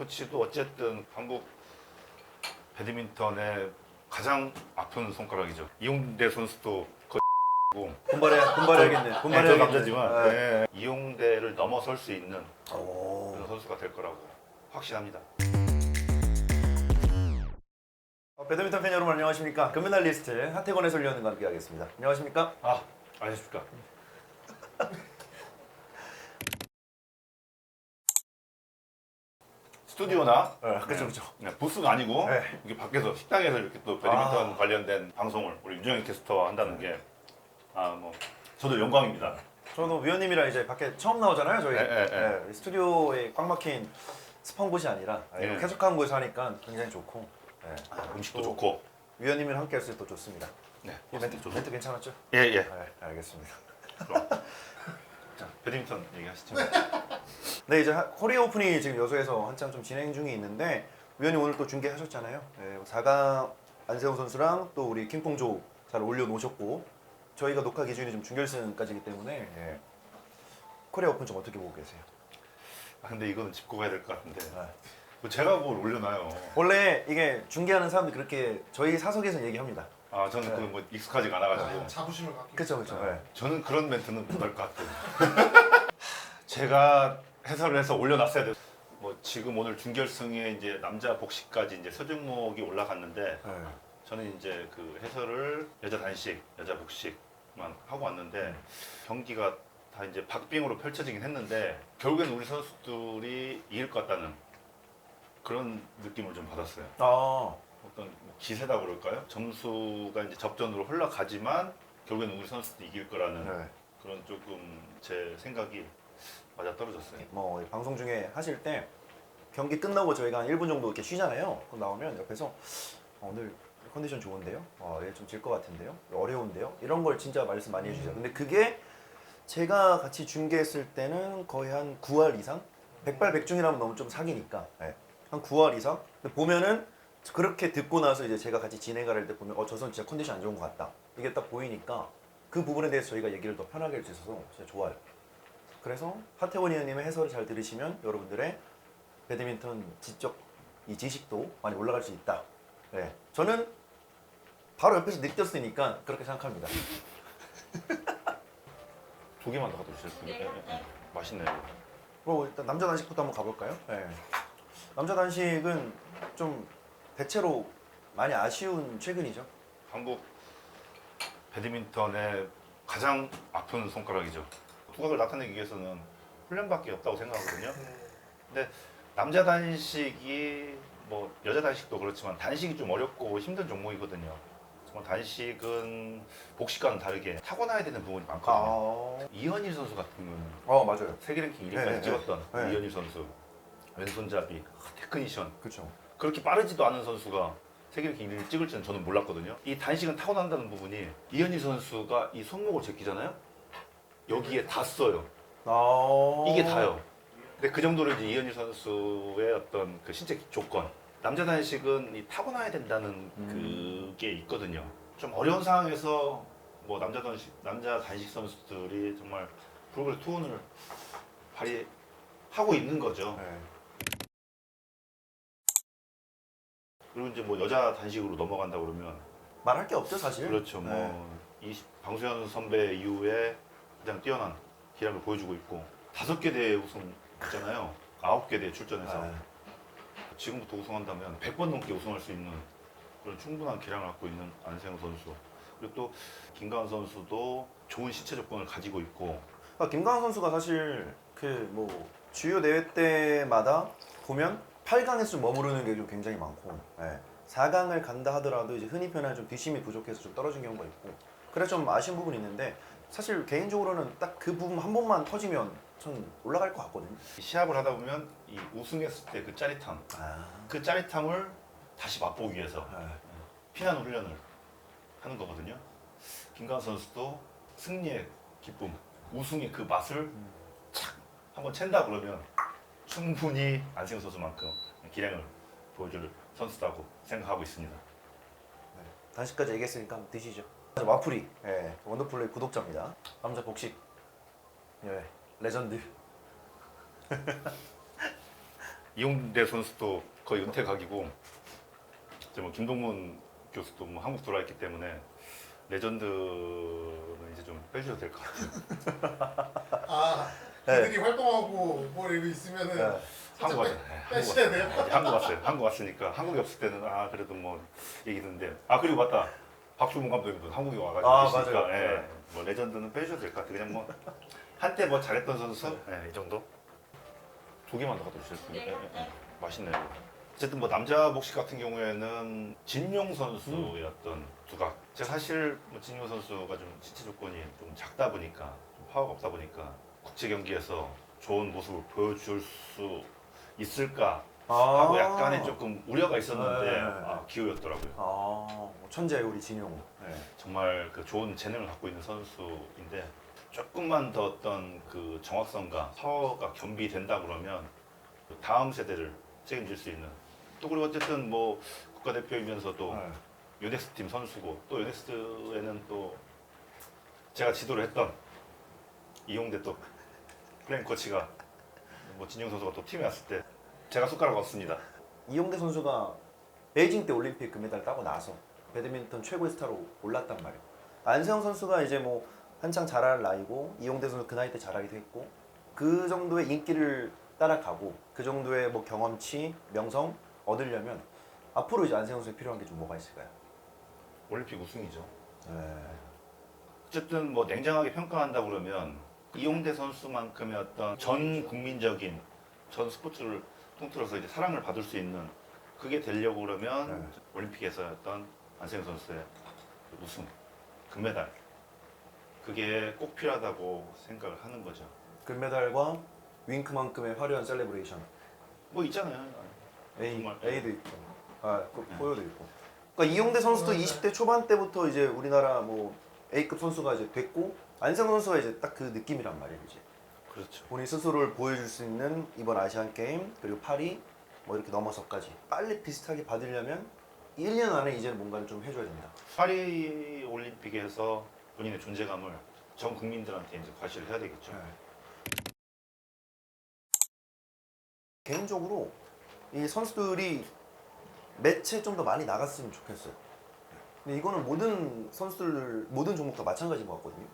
코치도 어쨌든 한국 배드민턴의 가장 아픈 손가락이죠. 이용대 선수도 거의 고 분발해 분발해야겠네. 저 분발해야겠네. 남자지만 네. 네, 이용대를 넘어설 수 있는 오. 그런 선수가 될 거라고 확신합니다. 어, 배드민턴 팬 여러분 안녕하십니까? 금메달 리스트 하태권 해설위원과 함께하겠습니다. 안녕하십니까? 아, 안녕하십니까. 스튜디오나 네, 그렇죠, 그렇죠. 네, 부스가 아니고 네. 이게 밖에서 식당에서 이렇게 또 배드민턴 아. 관련된 방송을 우리 윤정현 캐스터와 한다는 게 아 뭐 저도 영광입니다. 저는 위원님이랑 이제 밖에 처음 나오잖아요, 저희. 네, 네, 네. 이 스튜디오에 꽉 막힌 스펀 곳이 아니라 네. 쾌적한 곳에서 하니까 굉장히 좋고. 네. 아, 음식도 또 좋고. 위원님이랑 함께 할수 있어 또 좋습니다. 네, 이 멘트, 멘트 괜찮았죠? 예 예. 네, 알겠습니다. 자 배드민턴 얘기하시죠. 네, 이제 하- 코리아 오픈이 지금 여수에서 한참 좀 진행 중에 있는데 위원님 오늘 또 중계하셨잖아요. 네, 4강 안세호 선수랑 또 우리 킹퐁조 잘 올려놓으셨고 저희가 녹화 기준이 좀 준결승까지이기 때문에 예. 코리아 오픈 좀 어떻게 보고 계세요? 아, 근데 이거는 짚고 가야 될 것 같은데 네. 뭐 제가 뭘 올려놔요. 원래 이게 중계하는 사람들 그렇게 저희 사석에서 얘기합니다. 아 저는 네. 그뭐 익숙하지가 않아가지고. 아, 자부심을 갖기 그렇죠, 그렇죠. 네. 저는 그런 멘트는 못할 것 같아요. 제가 해설을 해서 올려놨어야 돼요. 뭐 지금 오늘 준결승에 이제 남자 복식까지 이제 서종목이 올라갔는데 네. 저는 이제 그 해설을 여자 단식, 여자 복식만 하고 왔는데 경기가 다 이제 박빙으로 펼쳐지긴 했는데 결국엔 우리 선수들이 이길 것 같다는 그런 느낌을 좀 받았어요. 아, 어떤 뭐 기세다 그럴까요? 점수가 이제 접전으로 흘러가지만 결국에는 우리 선수들이 이길 거라는 네. 그런 조금 제 생각이 맞아 떨어졌어요. 뭐이 방송 중에 하실 때 경기 끝나고 저희가 한 1분 정도 이렇게 쉬잖아요. 그럼 나오면 옆에서 어, 오늘 컨디션 좋은데요? 어, 얘좀질 것 같은데요? 어려운데요? 이런 걸 진짜 말씀 많이 해주세요. 근데 그게 제가 같이 중계했을 때는 거의 한 9할 이상? 백발백중이라면 너무 좀 사기니까 네. 한 9할 이상? 근데 보면은 그렇게 듣고 나서 이제 제가 같이 진행을 할때 보면 어, 저 선수 진짜 컨디션 안 좋은 것 같다. 이게 딱 보이니까 그 부분에 대해서 저희가 얘기를 더 편하게 할 수 있어서 진짜 좋아요. 그래서 하태원 의원님의 해설을 잘 들으시면 여러분들의 배드민턴 지적 이 지식도 많이 올라갈 수 있다. 네, 저는 바로 옆에서 느꼈으니까 그렇게 생각합니다. 두 개만 더 갖다. 예, 예, 예. 맛있네요. 그럼 일단 남자 단식부터 한번 가볼까요? 네. 남자 단식은 좀 대체로 많이 아쉬운 최근이죠. 한국 배드민턴의 가장 아픈 손가락이죠. 두각을 나타내기 위해서는 훈련밖에 없다고 생각하거든요. 근데 남자 단식이 뭐 여자 단식도 그렇지만 단식이 좀 어렵고 힘든 종목이거든요. 정말 단식은 복식과는 다르게 타고나야 되는 부분이 많거든요. 아, 이현일 선수 같은 경우는 어 맞아요. 세계 랭킹 1위까지 네, 네. 찍었던 네. 이현일 선수 왼손잡이 아, 테크니션 그렇죠. 그렇게 빠르지도 않은 선수가 세계 랭킹 1위를 찍을 줄은 저는 몰랐거든요. 이 단식은 타고난다는 부분이 이현희 선수가 이 손목을 제끼잖아요. 여기에 닿어요. 아, 이게 다요. 근데 그 정도로 이제 이현희 선수의 어떤 그 신체 조건. 남자 단식은 이 타고나야 된다는 음. 그게 있거든요. 좀 어려운 상황에서 뭐 남자 단식 남자 단식 선수들이 정말 불굴의 투혼을 발휘하고 있는 거죠. 네. 그리고 이제 뭐 여자 단식으로 넘어간다 그러면 말할 게 없죠 사실. 그렇죠. 네. 뭐 이 방수현 선배 이후에 가장 뛰어난 기량을 보여주고 있고 다섯 개 대회 우승 있잖아요. 아홉 개 대회 출전해서 네. 지금부터 우승한다면 100번 넘게 우승할 수 있는 그런 충분한 기량을 갖고 있는 안세영 선수. 그리고 또 김가은 선수도 좋은 신체 조건을 가지고 있고 아, 김강현 선수가 사실 그 뭐 주요 대회 때마다 보면 8강에서 좀 머무르는 게 좀 굉장히 많고 예. 4강을 간다 하더라도 이제 흔히 표현하는 좀 뒷심이 부족해서 좀 떨어진 경우가 있고 그래서 좀 아쉬운 부분이 있는데 사실 개인적으로는 딱 그 부분 한 번만 터지면 전 올라갈 것 같거든요. 시합을 하다 보면 이 우승했을 때 그 짜릿함, 아, 그 짜릿함을 다시 맛보기 위해서 예. 피나는 훈련을 하는 거거든요. 김가은 선수도 승리의 기쁨, 우승의 그 맛을 착 한번 챈다 그러면 충분히 안세영 선수만큼 기량을 보여줄 선수라고 생각하고 있습니다. 단식까지 얘기했으니까 한번 드시죠. 와플이 예, 원더플레이 구독자입니다. 남자 복식 예, 레전드. 이용대 선수도 거의 은퇴 각이고 이제 뭐 김동문 교수도 뭐 한국 돌아왔기 때문에 레전드는 이제 좀 빼주셔도 될 것 같아요. 아 네. 그들이 활동하고 뭐 이거 있으면은 네. 한국 살짝 왔어요. 빼- 네, 빼셔야 돼요. 한국, 한국 왔어요. 한국 왔으니까 한국에 없을 때는 아 그래도 뭐 얘기 듣는데 아 그리고 맞다 박주문 감독님도 한국에 와가지고 아, 계시니까 맞아요. 예, 네. 뭐 레전드는 빼주셔도 될 것 같아요. 그냥 뭐 한때 뭐 잘했던 선수 예, 이 정도 두 개만 더 갖다 주세요. 두 개. 예, 예, 예. 맛있네요. 어쨌든 뭐 남자 복식 같은 경우에는 진용 선수의 어떤 두각. 제가 사실 뭐 진용 선수가 좀 신체 조건이 좀 작다 보니까 좀 파워가 없다 보니까 국제 경기에서 좋은 모습을 보여줄 수 있을까 아. 하고 약간의 조금 우려가 있었는데 네. 아, 기호였더라고요. 아 천재 우리 진용. 네, 정말 그 좋은 재능을 갖고 있는 선수인데 조금만 더 어떤 그 정확성과 파워가 겸비된다 그러면 그 다음 세대를 책임질 수 있는 또 그리고 어쨌든 뭐 국가대표이면서도 네. 유넥스 팀 선수고 또 유넥스에는 또 제가 지도를 했던 이용대 또 플레인 코치가 뭐 진영 선수가 또 팀에 왔을 때 제가 숟가락 얻습니다. 이용대 선수가 베이징 때 올림픽 금메달 따고 나서 배드민턴 최고의 스타로 올랐단 말이에요. 안세영 선수가 이제 뭐 한창 잘할 나이고 이용대 선수 그 나이 때 잘하기도 했고 그 정도의 인기를 따라가고 그 정도의 뭐 경험치, 명성 얻으려면 앞으로 이제 안세영 선수에 필요한 게 좀 뭐가 있을까요? 올림픽 우승이죠. 네. 어쨌든 뭐 냉정하게 평가한다 그러면 이용대 선수만큼의 어떤 전 국민적인 전 스포츠를 통틀어서 이제 사랑을 받을 수 있는 그게 되려고 그러면 네. 올림픽에서 어떤 안세영 선수의 우승, 금메달 그게 꼭 필요하다고 생각을 하는 거죠. 금메달과 윙크만큼의 화려한 셀레브레이션. 뭐 있잖아요. A, 정말. A도 있고, 아, 그 네. 포효도 있고. 그러니까 이용대 선수도 네. 20대 초반 때부터 이제 우리나라 뭐 A급 선수가 이제 됐고 안성 선수가 이제 딱 그 느낌이란 말이에요, 이제. 그렇죠. 본인 스스로를 보여줄 수 있는 이번 아시안 게임 그리고 파리 뭐 이렇게 넘어서까지 빨리 비슷하게 받으려면 1년 안에 이제 뭔가를 좀 해줘야 됩니다. 파리 올림픽에서 본인의 존재감을 전 국민들한테 이제 과시를 해야 되겠죠. 개인적으로 이 선수들이 매체 좀 더 많이 나갔으면 좋겠어요. 근데 이거는 모든 선수들 모든 종목 다 마찬가지인 것 같거든요.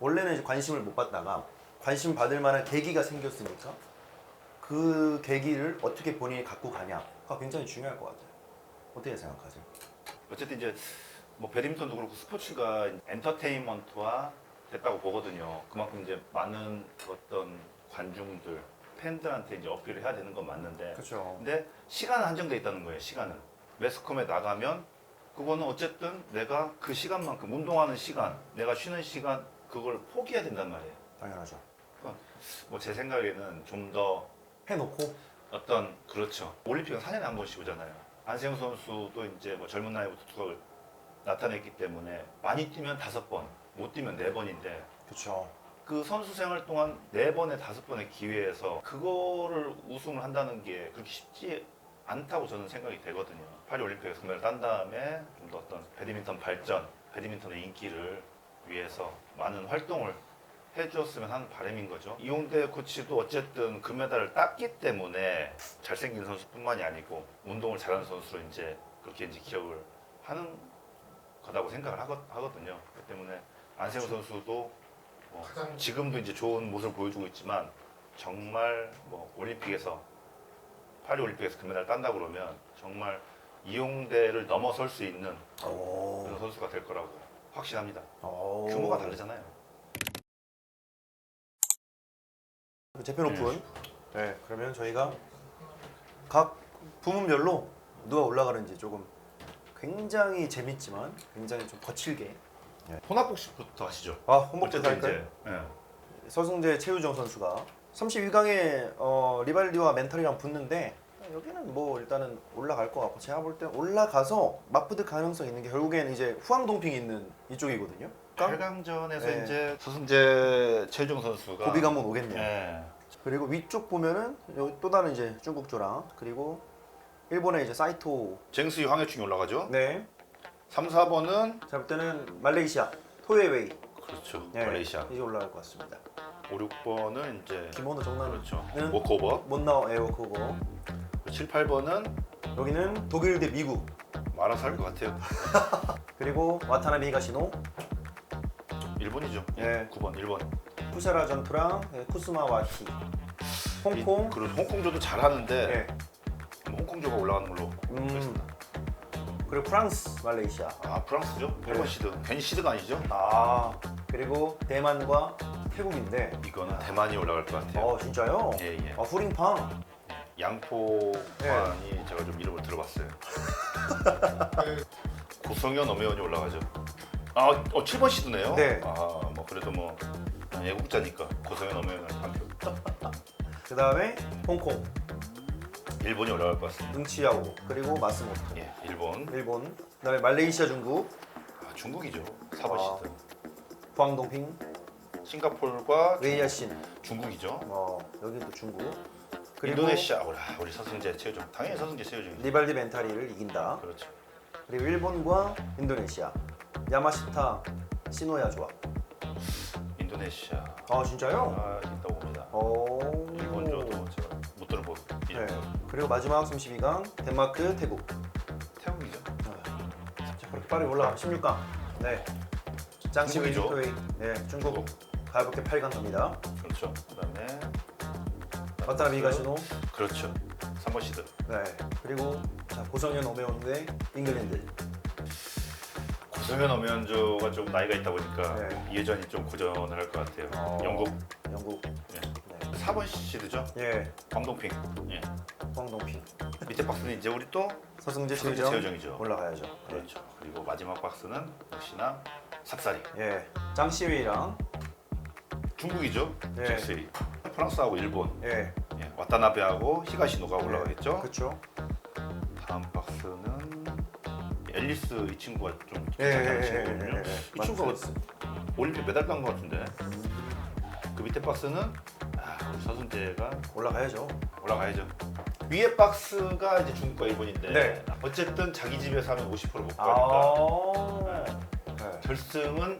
원래는 이제 관심을 못 받다가 관심 받을 만한 계기가 생겼으니까 그 계기를 어떻게 본인이 갖고 가냐가 굉장히 중요할 것 같아요. 어떻게 생각하세요? 어쨌든 이제 뭐 배드민턴도 그렇고 스포츠가 엔터테인먼트화 됐다고 보거든요. 그만큼 이제 많은 어떤 관중들, 팬들한테 이제 어필을 해야 되는 건 맞는데 그렇죠. 근데 시간은 한정돼 있다는 거예요. 시간은 매스컴에 나가면 그거는 어쨌든 내가 그 시간만큼 운동하는 시간, 내가 쉬는 시간 그걸 포기해야 된단 말이에요. 당연하죠. 뭐 제 생각에는 좀 더 해놓고 어떤 그렇죠. 올림픽은 4년에 한 번씩 오잖아요. 안세영 선수도 이제 뭐 젊은 나이부터 두각을 나타냈기 때문에 많이 뛰면 다섯 번, 못 뛰면 네 번인데 그렇죠. 그 선수 생활 동안 네 번에 다섯 번의 기회에서 그거를 우승을 한다는 게 그렇게 쉽지 않다고 저는 생각이 되거든요. 파리 올림픽에서 금메달 딴 다음에 좀 더 어떤 배드민턴 발전, 배드민턴의 인기를 위해서 많은 활동을 해주었으면 하는 바람인 거죠. 이용대 코치도 어쨌든 금메달을 땄기 때문에 잘생긴 선수뿐만이 아니고 운동을 잘하는 선수로 이제 그렇게 이제 기억을 하는 거다고 생각을 하거, 하거든요. 그렇기 때문에 안세훈 선수도 뭐 지금도 이제 좋은 모습을 보여주고 있지만 정말 뭐 올림픽에서 파리 올림픽에서 금메달 딴다 그러면 정말 이용대를 넘어설 수 있는 오. 그런 선수가 될 거라고 확신합니다. 오. 규모가 다르잖아요. 재팬 오픈. 네, 그러면 저희가 각 부문별로 누가 올라가는지 조금 굉장히 재밌지만 굉장히 좀 거칠게. 혼합복식부터 하시죠. 아, 홈복도 어쨌든 할까요? 이제 예. 서승재 최유정 선수가 32강에 어, 리발디와 멘탈이랑 붙는데 여기는 뭐 일단은 올라갈 것 같고 제가 볼 때 올라가서 맞붙을 가능성 있는 게 결국에는 이제 후황동핑 있는 이쪽이거든요. 그러니까 8강전에서 네. 이제 서승재 최종 선수가 고비가 한번 오겠네요. 예. 그리고 위쪽 보면은 여기 또 다른 이제 중국 조랑 그리고 일본의 이제 사이토 쟁수이 황해충이 올라가죠. 네. 3, 4번은 제가 볼 때는 말레이시아 토웨이웨이 그렇죠. 네, 말레이시아. 이제 올라갈 것 같습니다. 5, 6번은 이제 기모노 정나는 그렇죠. 는- 워크오버. 못 나와 에어코고 7, 8번은 여기는 독일 대 미국 알아서 할 것 같아요. 그리고 와타나베 히가시노 일본이죠. 예. 9번 1번. 푸세라 전투랑 예, 쿠스마 와키 홍콩 그리고 홍콩조도 잘하는데 예. 홍콩조가 올라가는 걸로 음. 보겠습니다. 그리고 프랑스 말레이시아 아 프랑스죠? 네. 8번 시드. 괜히 시드가 아니죠? 아 그리고 대만과 태국인데 이거는 대만이 올라갈 것 같아요. 어 진짜요? 예, 예. 아 후링팡 양포관이 제가 좀 이름을 들어봤어요. 네, 고성현 엄혜원이 올라가죠. 아, 어 7번 시드네요. 네. 아, 뭐 그래도 뭐 애국자니까 고성현 엄혜원을 한 표. 그 다음에 홍콩 일본이 올라갈 것 같습니다. 응치야오 그리고 마스모토 예, 일본. 일본 그 다음에 말레이시아 중국 아, 중국이죠. 4번 아. 시드. 후앙동핑 싱가포르과 웨이야신 중국이죠. 어 여기도 중국 그리고 인도네시아. 우리, 우리 서승재 최효정. 당연히 서승재 최효정이죠. 리발디 멘타리를 이긴다 그렇죠. 그리고 일본과 인도네시아 야마시타 시노야 조합 인도네시아. 아 진짜요? 아, 있다고 봅니다. 오 일본조도 제가 못 들어보고 네. 그리고 마지막 32강 덴마크 태국 태국이죠. 자, 그렇게 빠르게 올라가 16강 네 짱시 웨이 중국이죠. 토웨이 네 중국 가볍게 8강 갑니다 그렇죠. 그다음에 와타나베 히가시노 그렇죠. 3번 시드. 네 그리고 자 고성현 대 잉글랜드 고성현 엄연조가 좀 나이가 있다 보니까 네. 예전이 좀 고전을 할 것 같아요. 어. 영국 영국 예. 네. 4번 시드죠. 예 광동핑. 예. 황동핑 밑에 박스는 이제 우리 또 서승재 최유정이죠. 올라가야죠 네. 그렇죠. 그리고 마지막 박스는 역시나 삽사리. 예 짱시웨이랑 중국이죠. 예. 잭스리. 프랑스하고 일본. 예 예. 와타나베하고 히가시노가 올라가겠죠. 그렇죠 앨리스 이 친구가 좀 예, 예, 예, 친구거든요. 예, 예, 예. 이 친구가 맞습니다. 올림픽 메달 딴 것 같은데. 그 밑에 박스는 아, 우리 서순재가 올라가야죠 올라가야죠. 위에 박스가 이제 중국과 일본인데 네. 어쨌든 자기 집에서 하면 50%못 가니까 아 네. 결승은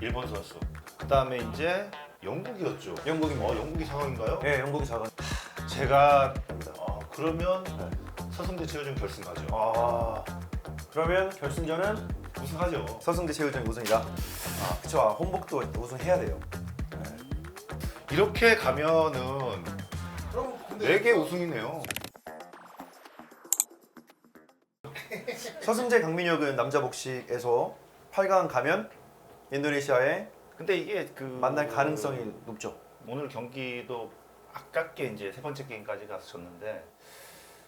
일본 선수. 그 다음에 이제 영국이었죠. 영국입니다 어, 영국이 상황인가요? 예 영국이 작은 제가 어, 그러면 네. 서승재 최효준 결승 가죠. 아 그러면 결승전은 우승하죠. 서승재 최유정이 우승이다. 아 그쵸. 아, 홍복도 우승해야 돼요. 이렇게 가면은 네 개 우승이네요. 서승재 강민혁은 남자 복식에서 8강 가면 인도네시아에 근데 이게 그 만날 가능성이 높죠. 오늘 경기도 아깝게 이제 세 번째 게임까지 가서 졌는데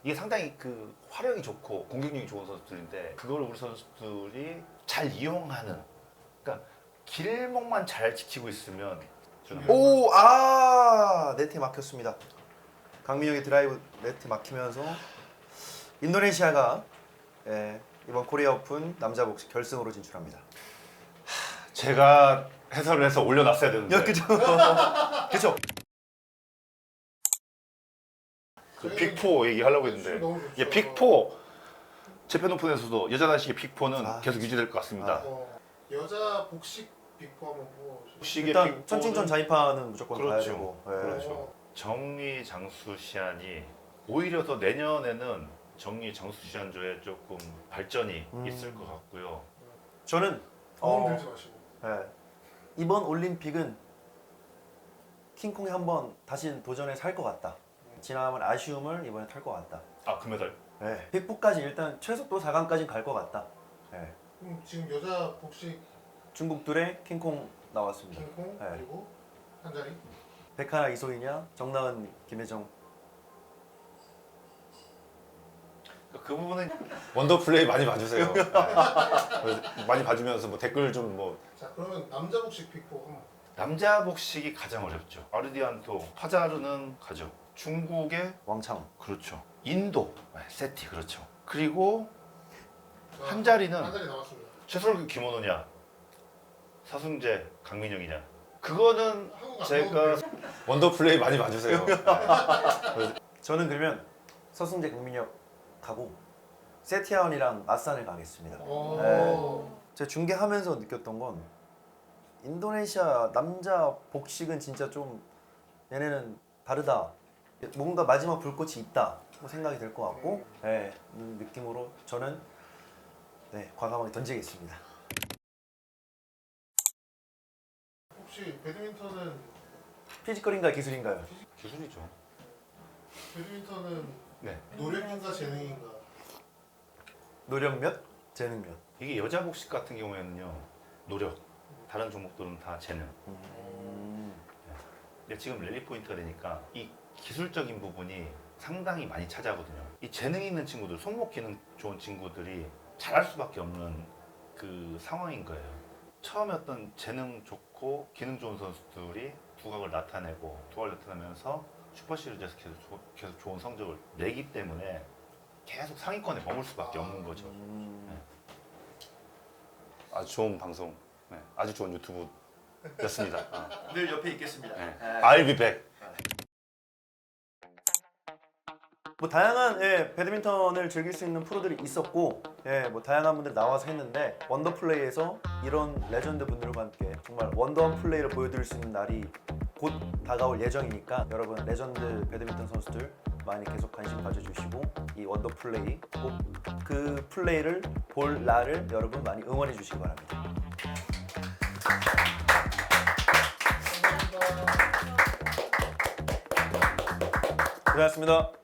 이게 상당히 그 화력이 좋고 공격력이 좋은 선수들인데 그걸 우리 선수들이 잘 이용하는 그러니까 길목만 잘 지키고 있으면 저는 오, 아, 네트 막혔습니다. 강민혁의 드라이브 네트 막히면서 인도네시아가 예, 이번 코리아 오픈 남자 복식 결승으로 진출합니다. 제가 해설을 해서 올려놨어야 되는데 야, 그죠? 그죠? 그 빅포 얘기하려고 했는데 너무 좋죠. 예, 빅포 재팬 오픈에서도 여자 단식의 빅포는 아. 계속 유지될 것 같습니다. 어, 여자 복식 빅포 한번 보고 복식의 일단 빅포는 천칭천 자이파는 무조건 가야 그렇죠. 되고. 예. 그렇죠. 정리 장수 시안이 오히려 더 내년에는 정리 장수 시안조에 조금 발전이 음. 있을 것 같고요. 저는 도움 어, 들지 마시고 예, 이번 올림픽은 킹콩이 한번 다시 도전에 살것 같다. 지난번 아쉬움을 이번에 탈 것 같다. 아 금메달. 예, 빅포까지 일단 최소 또 4강까지 갈 것 같다. 예. 그럼 지금 여자 복식 중국들의 킹콩 나왔습니다. 킹콩 네. 그리고 한 자리 백하나 이소희냐, 정나은 김혜정. 그 부분은 원더 플레이 많이 봐주세요. 네. 많이 봐주면서 뭐 댓글 좀 뭐 자 그러면 남자 복식 한번 남자 복식이 가장 어렵죠. 아르디안토, 파자르는 가죠. 중국의 왕창. 그렇죠. 인도, 네, 세티 그렇죠. 그리고 자, 한 자리는 한 자리 나왔습니다. 최솔규 김원호냐, 사승재 강민영이냐. 그거는 한국 안 제가 나오는데. 원더 플레이 많이 봐주세요. 네. 저는 그러면 서승재 강민혁 가고 세티아원이랑 아산을 가겠습니다. 어. 네. 제가 중계하면서 느꼈던 건 인도네시아 남자 복식은 진짜 좀 얘네는 다르다. 뭔가 마지막 불꽃이 있다. 뭐 생각이 될 것 같고, 네, 음, 느낌으로 저는 네 과감하게 던지겠습니다. 혹시 배드민턴은 피지컬인가요, 기술인가요? 기술이죠. 배드민턴은 네. 노력인가 재능인가? 노력 몇, 재능 몇. 이게 여자 복식 같은 경우에는요 노력. 다른 종목들은 다 재능. 음, 근데 지금 랠리 포인트가 되니까 이 기술적인 부분이 상당히 많이 차지하거든요. 이 재능 있는 친구들, 손목 기능 좋은 친구들이 잘할 수밖에 없는 그 상황인 거예요. 처음에 어떤 재능 좋고 기능 좋은 선수들이 두각을 나타내고 두각을 나타내면서 슈퍼 시리즈에서 계속, 조- 계속 좋은 성적을 내기 때문에 계속 상위권에 머물 수밖에 없는 거죠. 음. 아주 좋은 방송, 네, 아주 좋은 유튜브였습니다. 아, 늘 옆에 있겠습니다. 네. I'll be back. 뭐 다양한 예, 배드민턴을 즐길 수 있는 프로들이 있었고 예, 뭐 다양한 분들이 나와서 했는데 원더 플레이에서 이런 레전드 분들과 함께 정말 원더한 플레이를 보여드릴 수 있는 날이 곧 다가올 예정이니까 여러분 레전드 배드민턴 선수들 많이 계속 관심 가져주시고 이 원더 플레이 꼭 그 플레이를 볼 날을 여러분 많이 응원해 주시기 바랍니다. 고생하셨습니다.